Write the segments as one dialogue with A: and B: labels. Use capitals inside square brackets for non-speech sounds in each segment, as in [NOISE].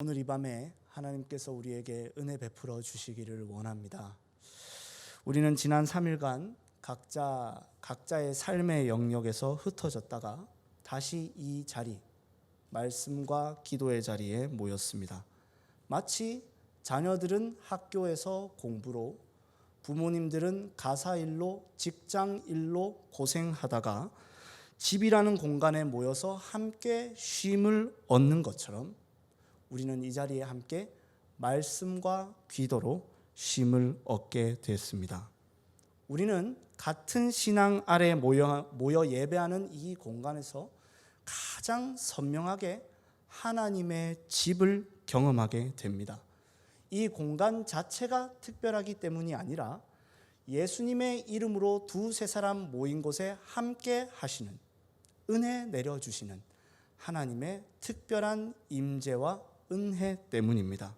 A: 오늘 이 밤에 하나님께서 우리에게 은혜 베풀어 주시기를 원합니다. 우리는 지난 3일간 각자 각자의 삶의 영역에서 흩어졌다가 다시 이 자리 말씀과 기도의 자리에 모였습니다. 마치 자녀들은 학교에서 공부로 부모님들은 가사 일로 직장 일로 고생하다가 집이라는 공간에 모여서 함께 쉼을 얻는 것처럼 우리는 이 자리에 함께 말씀과 기도로 쉼을 얻게 됐습니다. 우리는 같은 신앙 아래 모여, 모여 예배하는 이 공간에서 가장 선명하게 하나님의 집을 경험하게 됩니다. 이 공간 자체가 특별하기 때문이 아니라 예수님의 이름으로 두세 사람 모인 곳에 함께 하시는 은혜 내려 주시는 하나님의 특별한 임재와 은혜 때문입니다.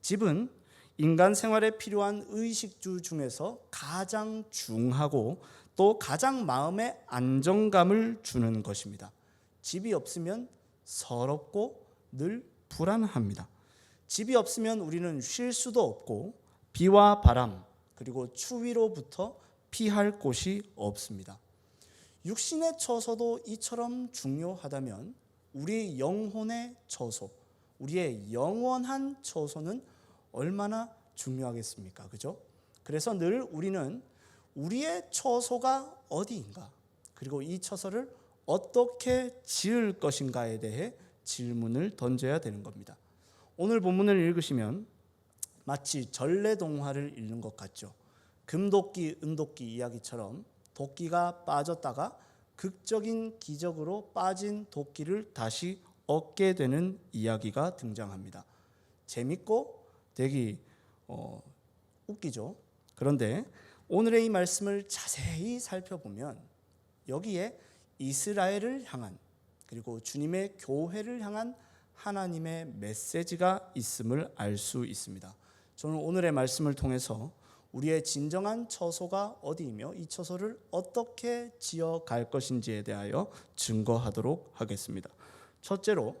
A: 집은 인간 생활에 필요한 의식주 중에서 가장 중하고 또 가장 마음에 안정감을 주는 것입니다. 집이 없으면 서럽고 늘 불안합니다. 집이 없으면 우리는 쉴 수도 없고 비와 바람 그리고 추위로부터 피할 곳이 없습니다. 육신의 처소도 이처럼 중요하다면 우리 영혼의 처소, 우리의 영원한 처소는 얼마나 중요하겠습니까? 그죠? 그래서 늘 우리는 우리의 처소가 어디인가, 그리고 이 처소를 어떻게 지을 것인가에 대해 질문을 던져야 되는 겁니다. 오늘 본문을 읽으시면 마치 전래 동화를 읽는 것 같죠. 금도끼, 은도끼 이야기처럼 도끼가 빠졌다가 극적인 기적으로 빠진 도끼를 다시 얻게 되는 이야기가 등장합니다. 재밌고 되게 어, 웃기죠. 그런데 오늘의 이 말씀을 자세히 살펴보면 여기에 이스라엘을 향한 그리고 주님의 교회를 향한 하나님의 메시지가 있음을 알 수 있습니다. 저는 오늘의 말씀을 통해서 우리의 진정한 처소가 어디이며 이 처소를 어떻게 지어 갈 것인지에 대하여 증거하도록 하겠습니다. 첫째로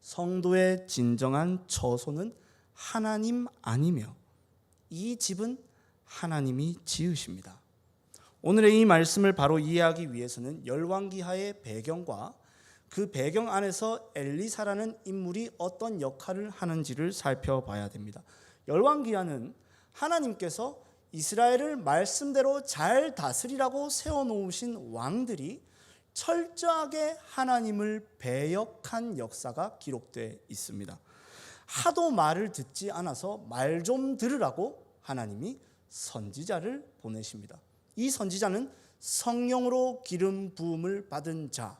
A: 성도의 진정한 처소는 하나님 아니며 이 집은 하나님이 지으십니다. 오늘의 이 말씀을 바로 이해하기 위해서는 열왕기하의 배경과 그 배경 안에서 엘리사라는 인물이 어떤 역할을 하는지를 살펴봐야 됩니다. 열왕기하는 하나님께서 이스라엘을 말씀대로 잘 다스리라고 세워놓으신 왕들이 철저하게 하나님을 배역한 역사가 기록되어 있습니다. 하도 말을 듣지 않아서 말 좀 들으라고 하나님이 선지자를 보내십니다. 이 선지자는 성령으로 기름 부음을 받은 자,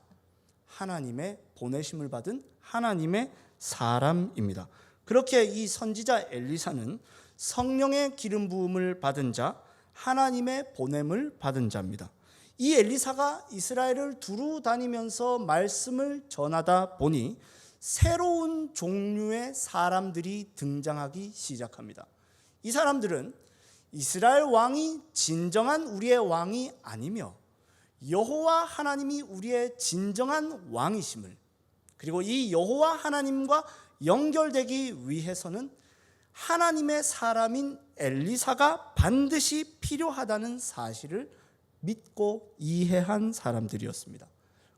A: 하나님의 보내심을 받은 하나님의 사람입니다. 그렇게 이 선지자 엘리사는 성령의 기름 부음을 받은 자, 하나님의 보냄을 받은 자입니다. 이 엘리사가 이스라엘을 두루 다니면서 말씀을 전하다 보니 새로운 종류의 사람들이 등장하기 시작합니다. 이 사람들은 이스라엘 왕이 진정한 우리의 왕이 아니며 여호와 하나님이 우리의 진정한 왕이심을 그리고 이 여호와 하나님과 연결되기 위해서는 하나님의 사람인 엘리사가 반드시 필요하다는 사실을 믿고 이해한 사람들이었습니다.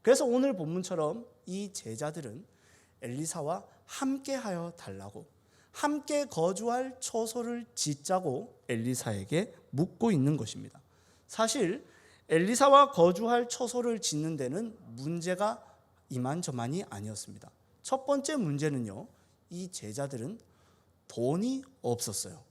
A: 그래서 오늘 본문처럼 이 제자들은 엘리사와 함께하여 달라고 함께 거주할 처소를 짓자고 엘리사에게 묻고 있는 것입니다. 사실 엘리사와 거주할 처소를 짓는 데는 문제가 이만저만이 아니었습니다. 첫 번째 문제는요. 이 제자들은 돈이 없었어요.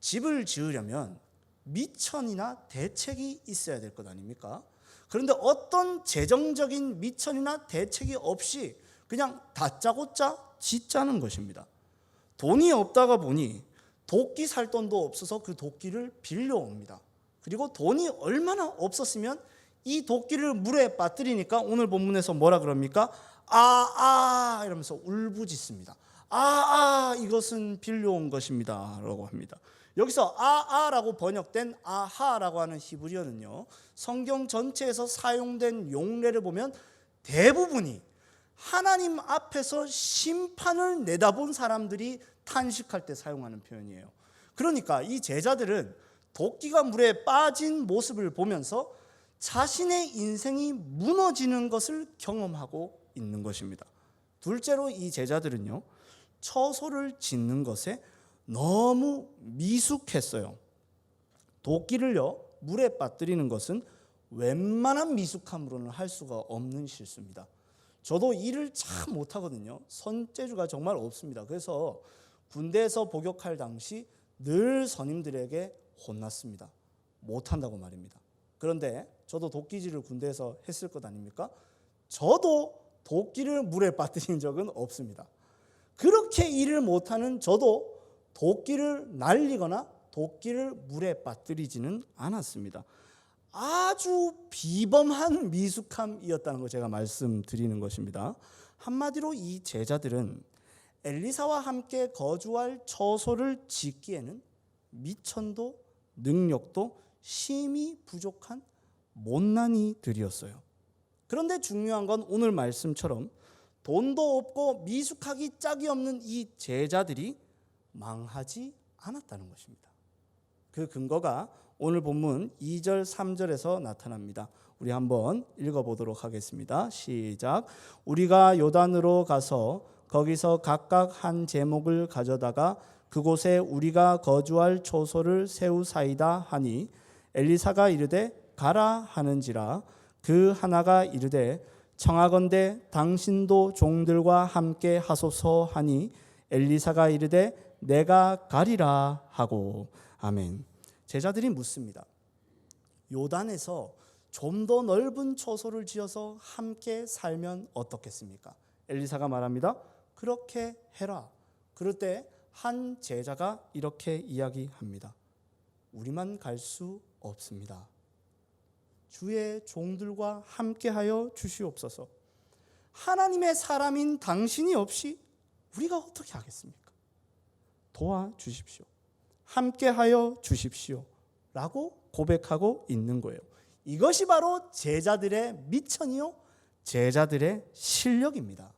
A: 집을 지으려면 미천이나 대책이 있어야 될 것 아닙니까? 그런데 어떤 재정적인 미천이나 대책이 없이 그냥 다짜고짜 짓자는 것입니다. 돈이 없다가 보니 도끼 살 돈도 없어서 그 도끼를 빌려옵니다. 그리고 돈이 얼마나 없었으면 이 도끼를 물에 빠뜨리니까 오늘 본문에서 뭐라 그럽니까? 아, 아, 이러면서 울부짖습니다. 아, 아, 이것은 빌려온 것입니다. 라고 합니다. 여기서 아, 아라고 번역된 아하라고 하는 히브리어는요, 성경 전체에서 사용된 용례를 보면 대부분이 하나님 앞에서 심판을 내다본 사람들이 탄식할 때 사용하는 표현이에요. 그러니까 이 제자들은 도끼가 물에 빠진 모습을 보면서 자신의 인생이 무너지는 것을 경험하고 있는 것입니다. 둘째로 이 제자들은요, 처소를 짓는 것에 너무 미숙했어요. 도끼를요, 물에 빠뜨리는 것은 웬만한 미숙함으로는 할 수가 없는 실수입니다. 저도 일을 참 못하거든요. 손재주가 정말 없습니다. 그래서 군대에서 복역할 당시 늘 선임들에게 혼났습니다. 못한다고 말입니다. 그런데 저도 도끼질을 군대에서 했을 것 아닙니까? 저도 도끼를 물에 빠뜨린 적은 없습니다. 그렇게 일을 못하는 저도 도끼를 날리거나 도끼를 물에 빠뜨리지는 않았습니다. 아주 비범한 미숙함이었다는 거 제가 말씀드리는 것입니다. 한마디로 이 제자들은 엘리사와 함께 거주할 처소를 짓기에는 미천도 능력도 심히 부족한 못난이들이었어요. 그런데 중요한 건 오늘 말씀처럼 돈도 없고 미숙하기 짝이 없는 이 제자들이 망하지 않았다는 것입니다. 그 근거가 오늘 본문 2절 3절에서 나타납니다. 우리 한번 읽어 보도록 하겠습니다. 시작. 우리가 요단으로 가서 거기서 각각 한 제목을 가져다가 그곳에 우리가 거주할 초소를 세우사이다 하니 엘리사가 이르되 가라 하는지라 그 하나가 이르되 청하건대 당신도 종들과 함께 하소서 하니 엘리사가 이르되 내가 가리라 하고 아멘. 제자들이 묻습니다. 요단에서 좀 더 넓은 초소를 지어서 함께 살면 어떻겠습니까? 엘리사가 말합니다. 그렇게 해라. 그럴 때 한 제자가 이렇게 이야기합니다. 우리만 갈 수 없습니다. 주의 종들과 함께하여 주시옵소서. 하나님의 사람인 당신이 없이 우리가 어떻게 하겠습니까? 도와 주십시오. 함께하여 주십시오. 라고 고백하고 있는 거예요. 이것이 바로 제자들의 미천이요. 제자들의 실력입니다.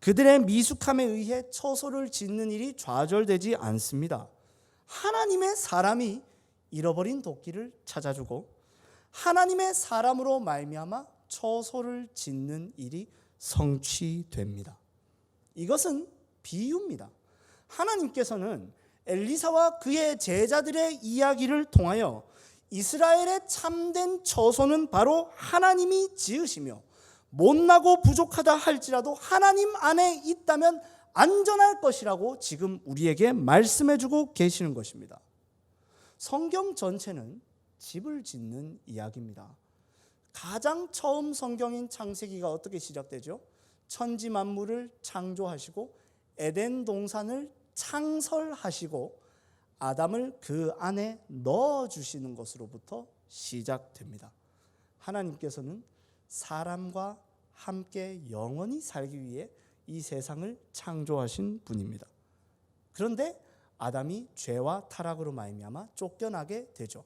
A: 그들의 미숙함에 의해 처소를 짓는 일이 좌절되지 않습니다. 하나님의 사람이 잃어버린 도끼를 찾아주고 하나님의 사람으로 말미암아 처소를 짓는 일이 성취됩니다. 이것은 비유입니다. 하나님께서는 엘리사와 그의 제자들의 이야기를 통하여 이스라엘의 참된 처소는 바로 하나님이 지으시며 못나고 부족하다 할지라도 하나님 안에 있다면 안전할 것이라고 지금 우리에게 말씀해 주고 계시는 것입니다. 성경 전체는 집을 짓는 이야기입니다. 가장 처음 성경인 창세기가 어떻게 시작되죠? 천지 만물을 창조하시고 에덴 동산을 창설하시고 아담을 그 안에 넣어 주시는 것으로부터 시작됩니다. 하나님께서는 사람과 함께 영원히 살기 위해 이 세상을 창조하신 분입니다. 그런데 아담이 죄와 타락으로 말미암아 쫓겨나게 되죠.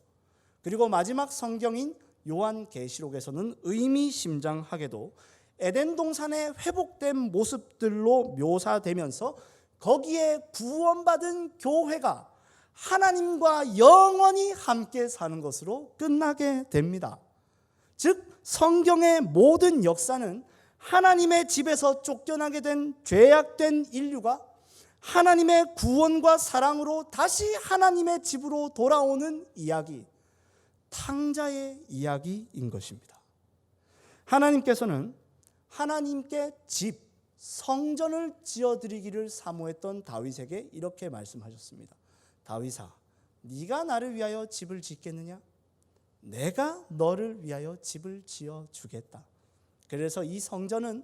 A: 그리고 마지막 성경인 요한계시록에서는 의미심장하게도 에덴 동산의 회복된 모습들로 묘사되면서 거기에 구원받은 교회가 하나님과 영원히 함께 사는 것으로 끝나게 됩니다. 즉 성경의 모든 역사는 하나님의 집에서 쫓겨나게 된 죄악된 인류가 하나님의 구원과 사랑으로 다시 하나님의 집으로 돌아오는 이야기, 탕자의 이야기인 것입니다. 하나님께서는 하나님께 집, 성전을 지어드리기를 사모했던 다윗에게 이렇게 말씀하셨습니다. 다윗아, 네가 나를 위하여 집을 짓겠느냐? 내가 너를 위하여 집을 지어 주겠다. 그래서 이 성전은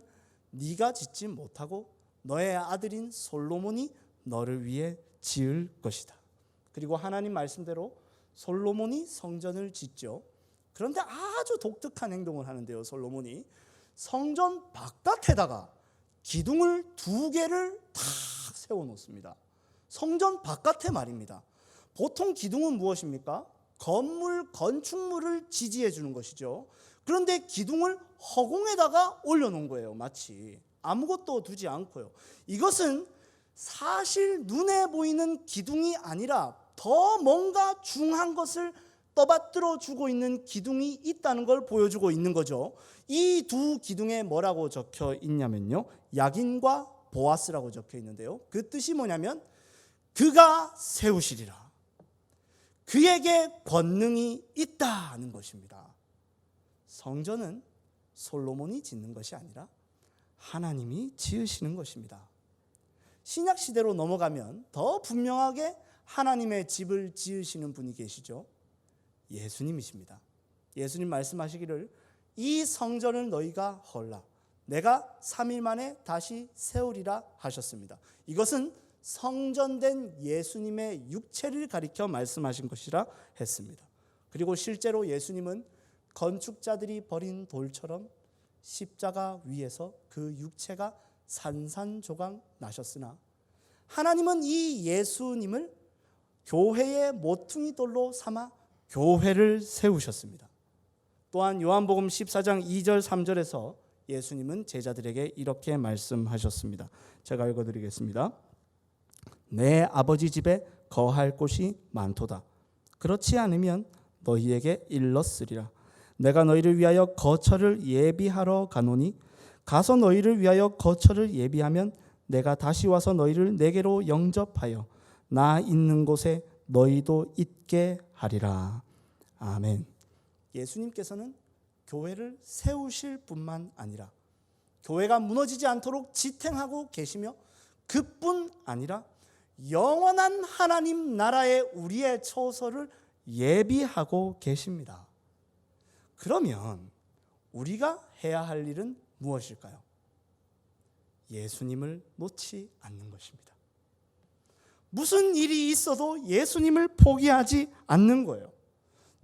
A: 네가 짓지 못하고 너의 아들인 솔로몬이 너를 위해 지을 것이다. 그리고 하나님 말씀대로 솔로몬이 성전을 짓죠. 그런데 아주 독특한 행동을 하는데요. 솔로몬이 성전 바깥에다가 기둥을 두 개를 탁 세워 놓습니다. 성전 바깥에 말입니다. 보통 기둥은 무엇입니까? 건물 건축물을 지지해 주는 것이죠. 그런데 기둥을 허공에다가 올려 놓은 거예요. 마치 아무것도 두지 않고요. 이것은 사실 눈에 보이는 기둥이 아니라 더 뭔가 중한 것을 떠받들어 주고 있는 기둥이 있다는 걸 보여주고 있는 거죠. 이 두 기둥에 뭐라고 적혀 있냐면요. 약인과 보아스라고 적혀 있는데요. 그 뜻이 뭐냐면 그가 세우시리라. 그에게 권능이 있다는 것입니다. 성전은 솔로몬이 짓는 것이 아니라 하나님이 지으시는 것입니다. 신약 시대로 넘어가면 더 분명하게 하나님의 집을 지으시는 분이 계시죠. 예수님이십니다. 예수님 말씀하시기를 이 성전을 너희가 헐라 내가 3일 만에 다시 세우리라 하셨습니다. 이것은 성전된 예수님의 육체를 가리켜 말씀하신 것이라 했습니다. 그리고 실제로 예수님은 건축자들이 버린 돌처럼 십자가 위에서 그 육체가 산산조각 나셨으나 하나님은 이 예수님을 교회의 모퉁이 돌로 삼아 교회를 세우셨습니다. 또한 요한복음 14장 2절 3절에서 예수님은 제자들에게 이렇게 말씀하셨습니다. 제가 읽어 드리겠습니다. 내 아버지 집에 거할 곳이 많도다. 그렇지 않으면 너희에게 일렀으리라. 내가 너희를 위하여 거처를 예비하러 가노니 가서 너희를 위하여 거처를 예비하면 내가 다시 와서 너희를 내게로 영접하여 나 있는 곳에 너희도 있게 하리라. 아멘. 예수님께서는 교회를 세우실 뿐만 아니라 교회가 무너지지 않도록 지탱하고 계시며 그뿐 아니라 영원한 하나님 나라의 우리의 처소를 예비하고 계십니다. 그러면 우리가 해야 할 일은 무엇일까요? 예수님을 놓지 않는 것입니다. 무슨 일이 있어도 예수님을 포기하지 않는 거예요.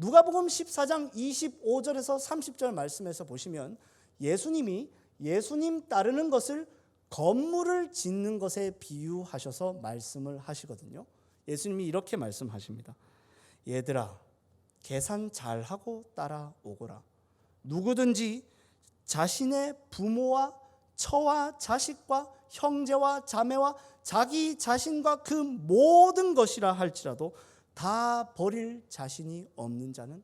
A: 누가복음 14장 25절에서 30절 말씀에서 보시면 예수님이 예수님 따르는 것을 건물을 짓는 것에 비유하셔서 말씀을 하시거든요. 예수님이 이렇게 말씀하십니다. 얘들아, 계산 잘하고 따라오거라. 누구든지 자신의 부모와 처와 자식과 형제와 자매와 자기 자신과 그 모든 것이라 할지라도 다 버릴 자신이 없는 자는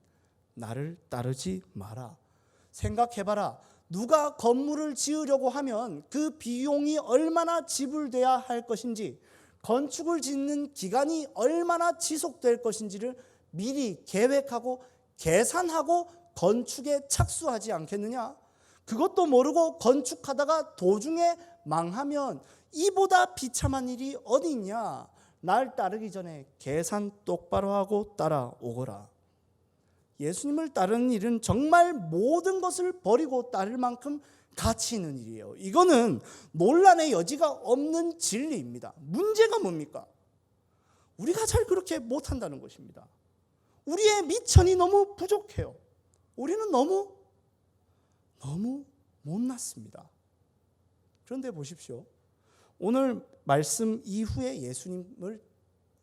A: 나를 따르지 마라. 생각해봐라. 누가 건물을 지으려고 하면 그 비용이 얼마나 지불돼야 할 것인지, 건축을 짓는 기간이 얼마나 지속될 것인지를 미리 계획하고 계산하고 건축에 착수하지 않겠느냐? 그것도 모르고 건축하다가 도중에 망하면 이보다 비참한 일이 어디 있냐? 날 따르기 전에 계산 똑바로 하고 따라오거라. 예수님을 따르는 일은 정말 모든 것을 버리고 따를 만큼 가치 있는 일이에요. 이거는 논란의 여지가 없는 진리입니다. 문제가 뭡니까? 우리가 잘 그렇게 못한다는 것입니다. 우리의 미천이 너무 부족해요. 우리는 너무 너무 못났습니다. 그런데 보십시오. 오늘 말씀 이후에 예수님을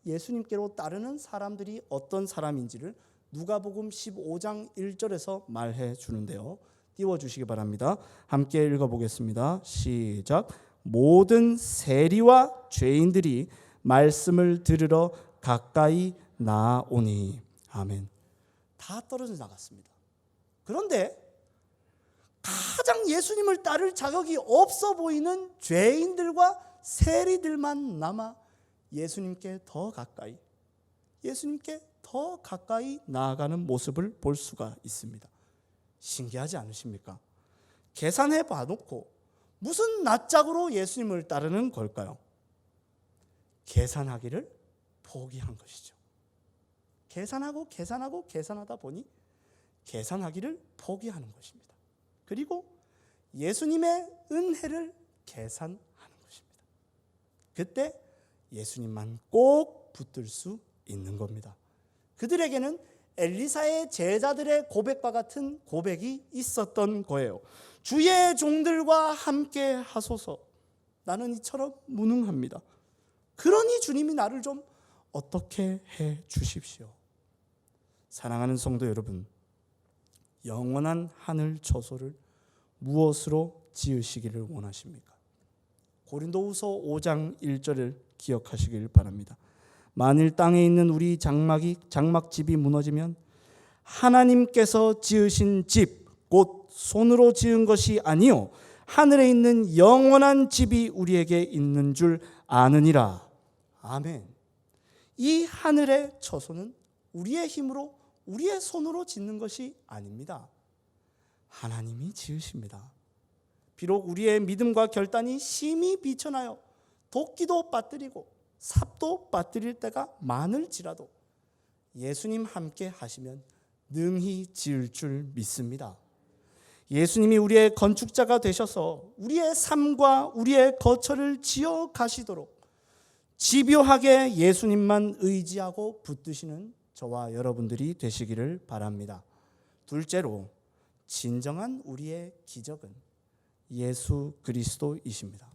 A: 예수님께로 따르는 사람들이 어떤 사람인지를 누가복음 15장 1절에서 말해 주는데요. 띄워 주시기 바랍니다. 함께 읽어 보겠습니다. 시작. 모든 세리와 죄인들이 말씀을 들으러 가까이 나오니 아멘. 다 떨어져 나갔습니다. 그런데 가장 예수님을 따를 자격이 없어 보이는 죄인들과 세리들만 남아 예수님께 더 가까이 예수님께 더 가까이 나아가는 모습을 볼 수가 있습니다. 신기하지 않으십니까? 계산해 봐놓고 무슨 낯짝으로 예수님을 따르는 걸까요? 계산하기를 포기한 것이죠. 계산하고 계산하고 계산하다 보니 계산하기를 포기하는 것입니다. 그리고 예수님의 은혜를 계산하는 것입니다. 그때 예수님만 꼭 붙들 수 있는 겁니다. 그들에게는 엘리사의 제자들의 고백과 같은 고백이 있었던 거예요. 주의 종들과 함께 하소서. 나는 이처럼 무능합니다. 그러니 주님이 나를 좀 어떻게 해 주십시오. 사랑하는 성도 여러분, 영원한 하늘 처소를 무엇으로 지으시기를 원하십니까? 고린도후서 5장 1절을 기억하시길 바랍니다. 만일 땅에 있는 우리 장막이 장막집이 무너지면 하나님께서 지으신 집 곧 손으로 지은 것이 아니요 하늘에 있는 영원한 집이 우리에게 있는 줄 아느니라. 아멘. 이 하늘의 처소는 우리의 힘으로 우리의 손으로 짓는 것이 아닙니다. 하나님이 지으십니다. 비록 우리의 믿음과 결단이 심히 비천하여 도끼도 빠뜨리고 삽도 빠뜨릴 때가 많을지라도 예수님 함께 하시면 능히 지을 줄 믿습니다. 예수님이 우리의 건축자가 되셔서 우리의 삶과 우리의 거처를 지어 가시도록 집요하게 예수님만 의지하고 붙드시는 저와 여러분들이 되시기를 바랍니다. 둘째로 진정한 우리의 기적은 예수 그리스도이십니다.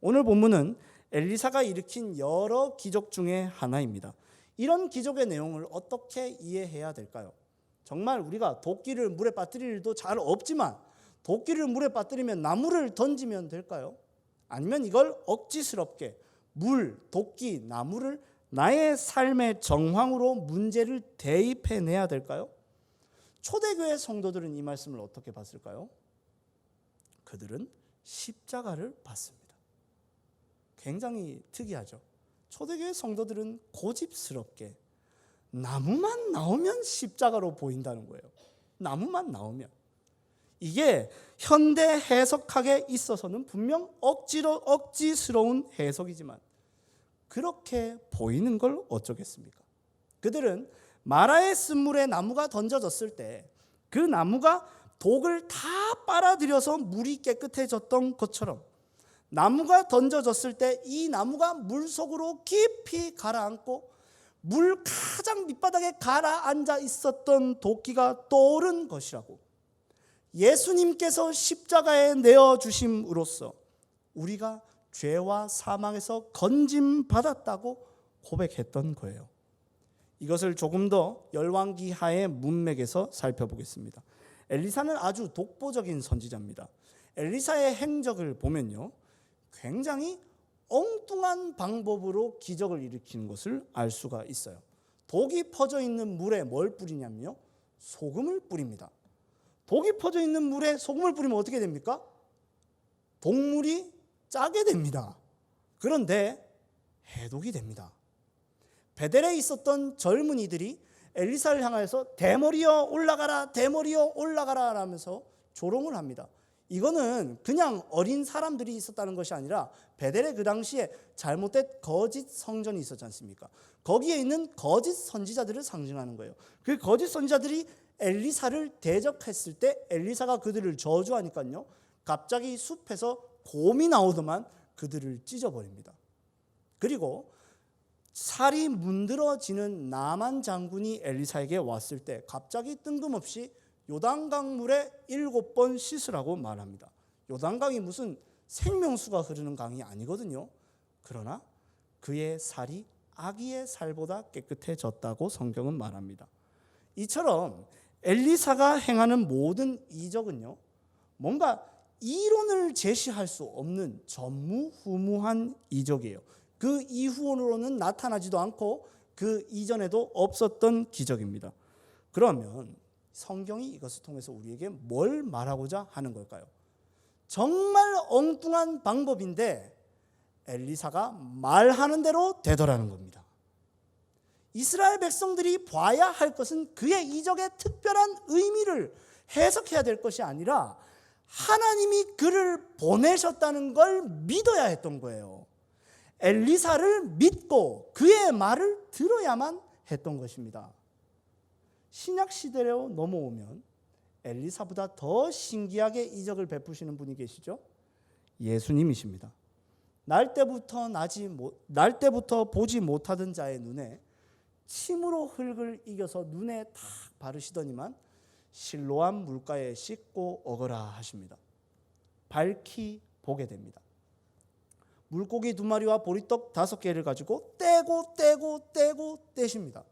A: 오늘 본문은 엘리사가 일으킨 여러 기적 중에 하나입니다. 이런 기적의 내용을 어떻게 이해해야 될까요? 정말 우리가 도끼를 물에 빠뜨릴 일도 잘 없지만 도끼를 물에 빠뜨리면 나무를 던지면 될까요? 아니면 이걸 억지스럽게 물, 도끼, 나무를 나의 삶의 정황으로 문제를 대입해 내야 될까요? 초대교회 성도들은 이 말씀을 어떻게 봤을까요? 그들은 십자가를 봤습니다. 굉장히 특이하죠. 초대교회 성도들은 고집스럽게 나무만 나오면 십자가로 보인다는 거예요. 나무만 나오면. 이게 현대 해석학에 있어서는 분명 억지로 억지스러운 해석이지만 그렇게 보이는 걸 어쩌겠습니까? 그들은 마라의 쓴물에 나무가 던져졌을 때 그 나무가 독을 다 빨아들여서 물이 깨끗해졌던 것처럼 나무가 던져졌을 때 이 나무가 물 속으로 깊이 가라앉고 물 가장 밑바닥에 가라앉아 있었던 도끼가 떠오른 것이라고 예수님께서 십자가에 내어 주심으로써 우리가 죄와 사망에서 건짐 받았다고 고백했던 거예요. 이것을 조금 더 열왕기 하의 문맥에서 살펴보겠습니다. 엘리사는 아주 독보적인 선지자입니다. 엘리사의 행적을 보면요. 굉장히 엉뚱한 방법으로 기적을 일으키는 것을 알 수가 있어요. 독이 퍼져 있는 물에 뭘 뿌리냐면요. 소금을 뿌립니다. 독이 퍼져 있는 물에 소금을 뿌리면 어떻게 됩니까? 독물이 짜게 됩니다. 그런데 해독이 됩니다. 베델에 있었던 젊은이들이 엘리사를 향하여서 대머리여 올라가라 대머리여 올라가라 라면서 조롱을 합니다. 이거는 그냥 어린 사람들이 있었다는 것이 아니라 베델에 그 당시에 잘못된 거짓 성전이 있었지 않습니까? 거기에 있는 거짓 선지자들을 상징하는 거예요. 그 거짓 선지자들이 엘리사를 대적했을 때 엘리사가 그들을 저주하니까요. 갑자기 숲에서 곰이 나오더만 그들을 찢어버립니다. 그리고 살이 문드러지는 나만 장군이 엘리사에게 왔을 때 갑자기 뜬금없이 요단강 물에 일곱 번 씻으라고 말합니다. 요단강이 무슨 생명수가 흐르는 강이 아니거든요. 그러나 그의 살이 아기의 살보다 깨끗해졌다고 성경은 말합니다. 이처럼 엘리사가 행하는 모든 이적은요. 뭔가 이론을 제시할 수 없는 전무후무한 이적이에요. 그 이후로는 나타나지도 않고 그 이전에도 없었던 기적입니다. 그러면 성경이 이것을 통해서 우리에게 뭘 말하고자 하는 걸까요? 정말 엉뚱한 방법인데 엘리사가 말하는 대로 되더라는 겁니다. 이스라엘 백성들이 봐야 할 것은 그의 이적의 특별한 의미를 해석해야 될 것이 아니라 하나님이 그를 보내셨다는 걸 믿어야 했던 거예요. 엘리사를 믿고 그의 말을 들어야만 했던 것입니다. 신약 시대로 넘어오면 엘리사보다 더 신기하게 이적을 베푸시는 분이 계시죠? 예수님이십니다. 날 때부터 나지 못, 날 때부터 보지 못하던 자의 눈에 침으로 흙을 이겨서 눈에 탁 바르시더니만 실로암 물가에 씻고 어거라 하십니다. 밝히 보게 됩니다. 물고기 두 마리와 보리떡 다섯 개를 가지고 떼고 떼고 떼고 떼십니다.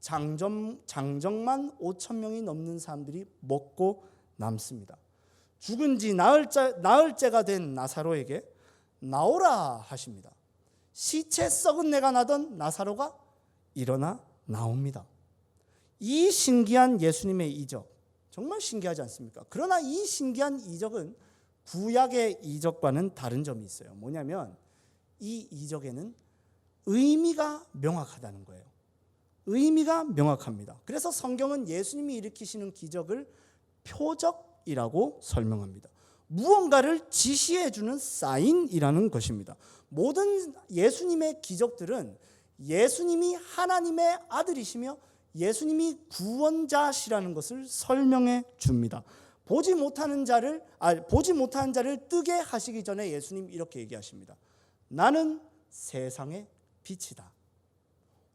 A: 장정, 장정만 5천 명이 넘는 사람들이 먹고 남습니다. 죽은 지 나흘째, 나흘째가 된 나사로에게 나오라 하십니다. 시체 썩은 내가 나던 나사로가 일어나 나옵니다. 이 신기한 예수님의 이적 정말 신기하지 않습니까? 그러나 이 신기한 이적은 구약의 이적과는 다른 점이 있어요. 뭐냐면 이 이적에는 의미가 명확하다는 거예요. 의미가 명확합니다. 그래서 성경은 예수님이 일으키시는 기적을 표적이라고 설명합니다. 무언가를 지시해 주는 사인이라는 것입니다. 모든 예수님의 기적들은 예수님이 하나님의 아들이시며 예수님이 구원자시라는 것을 설명해 줍니다. 보지 못하는 자를 아 보지 못하는 자를 뜨게 하시기 전에 예수님 이렇게 얘기하십니다. 나는 세상의 빛이다.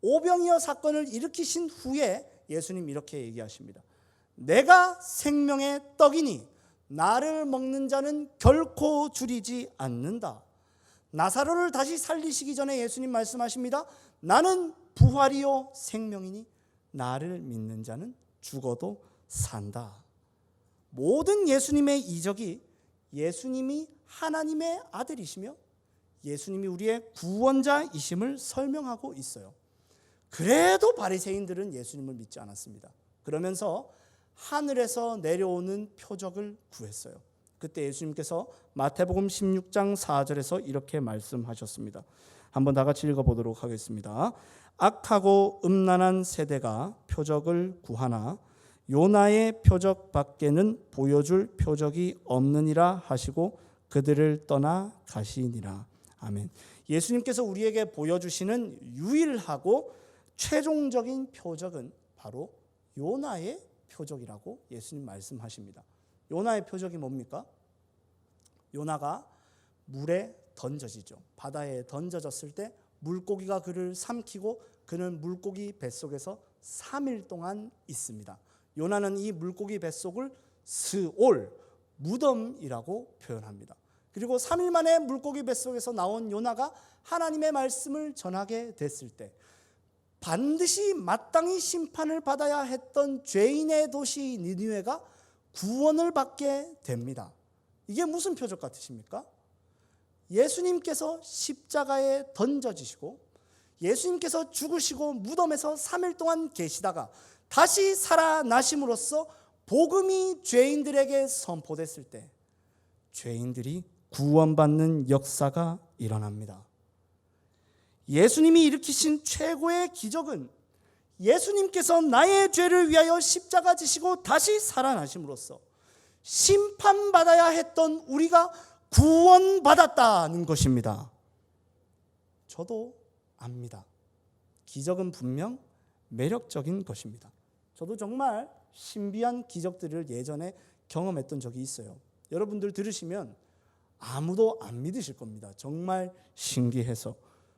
A: 오병이어 사건을 일으키신 후에 예수님 이렇게 얘기하십니다. 내가 생명의 떡이니 나를 먹는 자는 결코 줄이지 않는다. 나사로를 다시 살리시기 전에 예수님 말씀하십니다. 나는 부활이요 생명이니 나를 믿는 자는 죽어도 산다. 모든 예수님의 이적이 예수님이 하나님의 아들이시며 예수님이 우리의 구원자이심을 설명하고 있어요. 그래도 바리새인들은 예수님을 믿지 않았습니다. 그러면서 하늘에서 내려오는 표적을 구했어요. 그때 예수님께서 마태복음 16장 4절에서 이렇게 말씀하셨습니다. 한번 다 같이 읽어 보도록 하겠습니다. 악하고 음란한 세대가 표적을 구하나 요나의 표적 밖에는 보여줄 표적이 없느니라 하시고 그들을 떠나 가시니라. 아멘. 예수님께서 우리에게 보여주시는 유일하고 최종적인 표적은 바로 요나의 표적이라고 예수님 말씀하십니다. 요나의 표적이 뭡니까? 요나가 물에 던져지죠. 바다에 던져졌을 때 물고기가 그를 삼키고 그는 물고기 뱃속에서 3일 동안 있습니다. 요나는 이 물고기 뱃속을 스올 무덤이라고 표현합니다. 그리고 3일 만에 물고기 뱃속에서 나온 요나가 하나님의 말씀을 전하게 됐을 때 반드시 마땅히 심판을 받아야 했던 죄인의 도시 니느웨가 구원을 받게 됩니다. 이게 무슨 표적 같으십니까? 예수님께서 십자가에 던져지시고 예수님께서 죽으시고 무덤에서 3일 동안 계시다가 다시 살아나심으로써 복음이 죄인들에게 선포됐을 때 죄인들이 구원받는 역사가 일어납니다. 예수님이 일으키신 최고의 기적은 예수님께서 나의 죄를 위하여 십자가 지시고 다시 살아나심으로써 심판받아야 했던 우리가 구원받았다는 것입니다. 저도 압니다. 기적은 분명 매력적인 것입니다. 저도 정말 신비한 기적들을 예전에 경험했던 적이 있어요. 여러분들 들으시면 아무도 안 믿으실 겁니다. 정말 신기해서.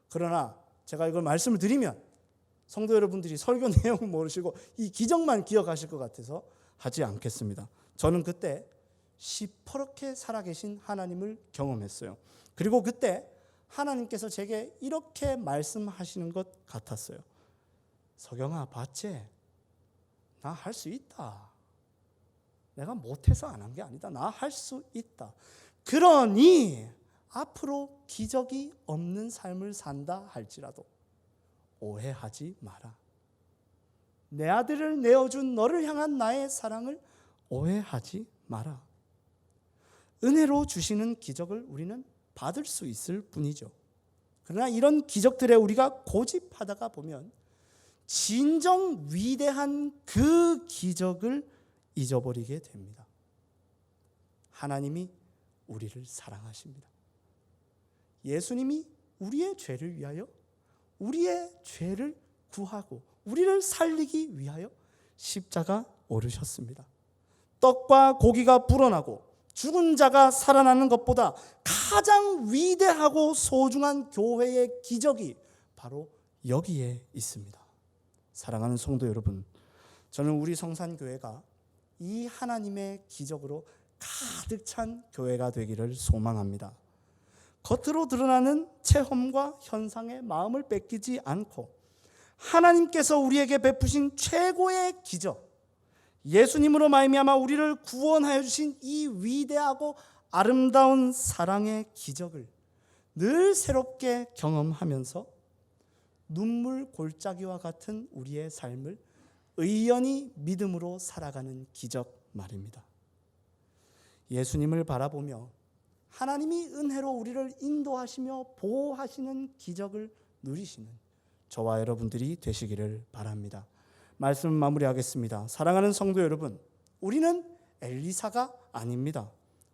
A: 그러나 제가 이걸 말씀을 드리면 성도 여러분들이 설교 [LAUGHS] 내용 모르시고 이 기적만 기억하실 것 같아서 하지 않겠습니다. 저는 그때 시퍼렇게 살아계신 하나님을 경험했어요. 그리고 그때 하나님께서 제게 이렇게 말씀하시는 것 같았어요. 석영아, 봤지? 나 할 수 있다. 내가 못해서 안 한 게 아니다. 나 할 수 있다. 그러니 앞으로 기적이 없는 삶을 산다 할지라도 오해하지 마라. 내 아들을 내어준 너를 향한 나의 사랑을 오해하지 마라. 은혜로 주시는 기적을 우리는 받을 수 있을 뿐이죠. 그러나 이런 기적들에 우리가 고집하다가 보면 진정 위대한 그 기적을 잊어버리게 됩니다. 하나님이 우리를 사랑하십니다. 예수님이 우리의 죄를 위하여 우리의 죄를 구하고 우리를 살리기 위하여 십자가 오르셨습니다. 떡과 고기가 불어나고 죽은 자가 살아나는 것보다 가장 위대하고 소중한 교회의 기적이 바로 여기에 있습니다. 사랑하는 성도 여러분, 저는 우리 성산교회가 이 하나님의 기적으로 가득 찬 교회가 되기를 소망합니다. 겉으로 드러나는 체험과 현상에 마음을 뺏기지 않고 하나님께서 우리에게 베푸신 최고의 기적, 예수님으로 말미암아 우리를 구원하여 주신 이 위대하고 아름다운 사랑의 기적을 늘 새롭게 경험하면서 눈물 골짜기와 같은 우리의 삶을 의연히 믿음으로 살아가는 기적 말입니다. 예수님을 바라보며 하나님이 은혜로 우리를 인도하시며 보호하시는 기적을 누리시는 저와 여러분들이 되시기를 바랍니다. 말씀 마무리하겠습니다. 사랑하는 성도 여러분, 우리는 엘리사가 아닙니다.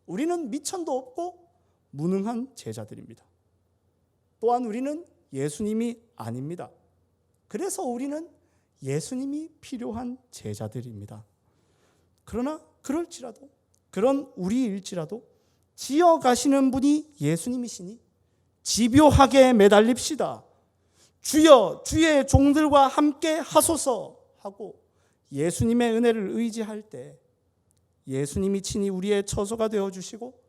A: 우리는 미천도 없고 무능한 제자들입니다. 또한 우리는 예수님이 아닙니다. 그래서 우리는 예수님이 필요한 제자들입니다. 그러나 그럴지라도 그런 우리일지라도 지어 가시는 분이 예수님이시니 집요하게 매달립시다. 주여 주의 종들과 함께 하소서 하고 예수님의 은혜를 의지할 때 예수님이 친히 우리의 처소가 되어 주시고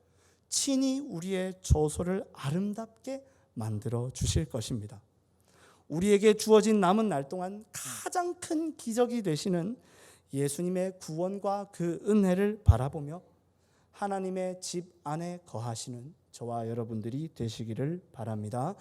A: 친히 우리의 처소를 아름답게 만들어 주실 것입니다. 우리에게 주어진 남은 날 동안 가장 큰 기적이 되시는 예수님의 구원과 그 은혜를 바라보며 하나님의 집 안에 거하시는 저와 여러분들이 되시기를 바랍니다.